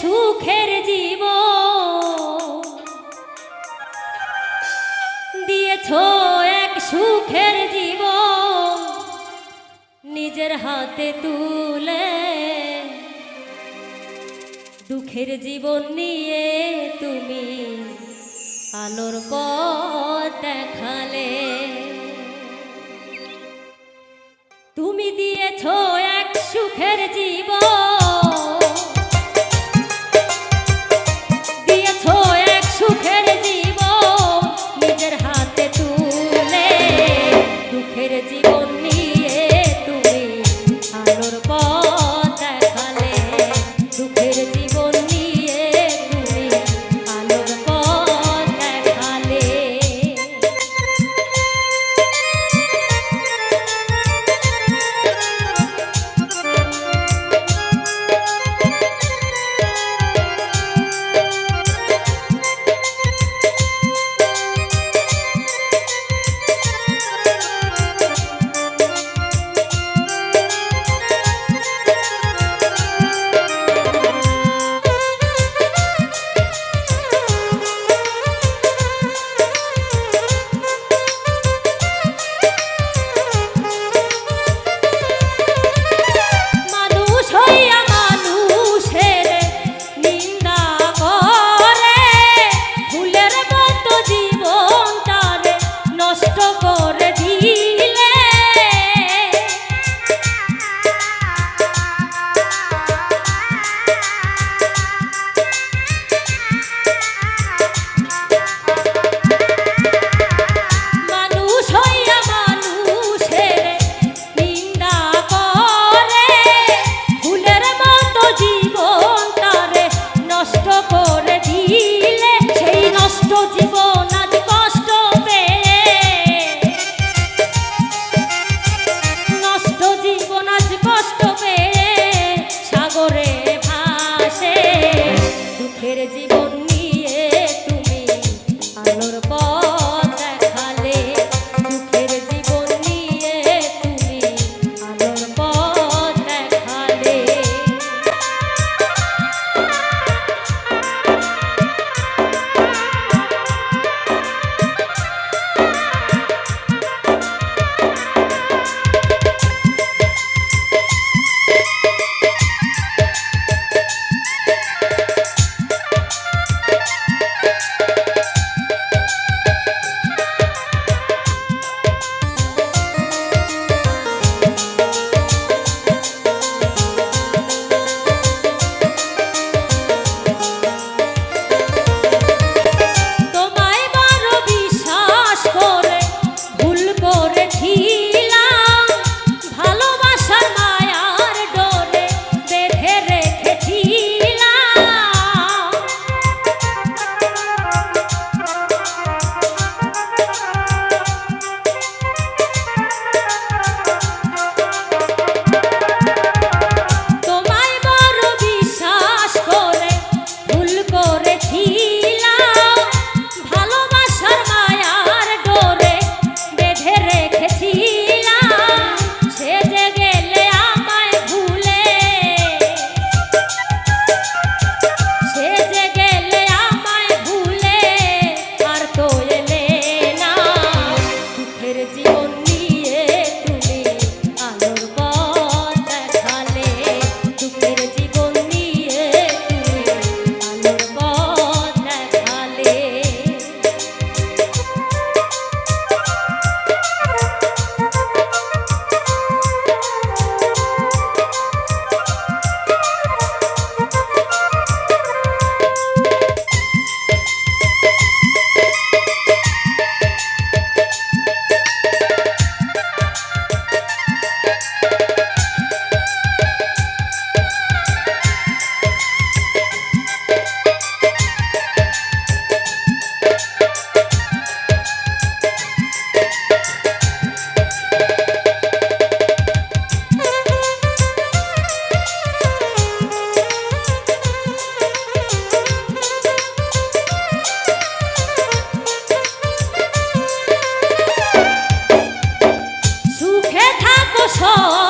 সুখের জীব দিয়েছ এক সুখের জীব নিজের হাতে তুলে দুঃখের জীবন নিয়ে তুমি আলোর পথ দেখালে। ছ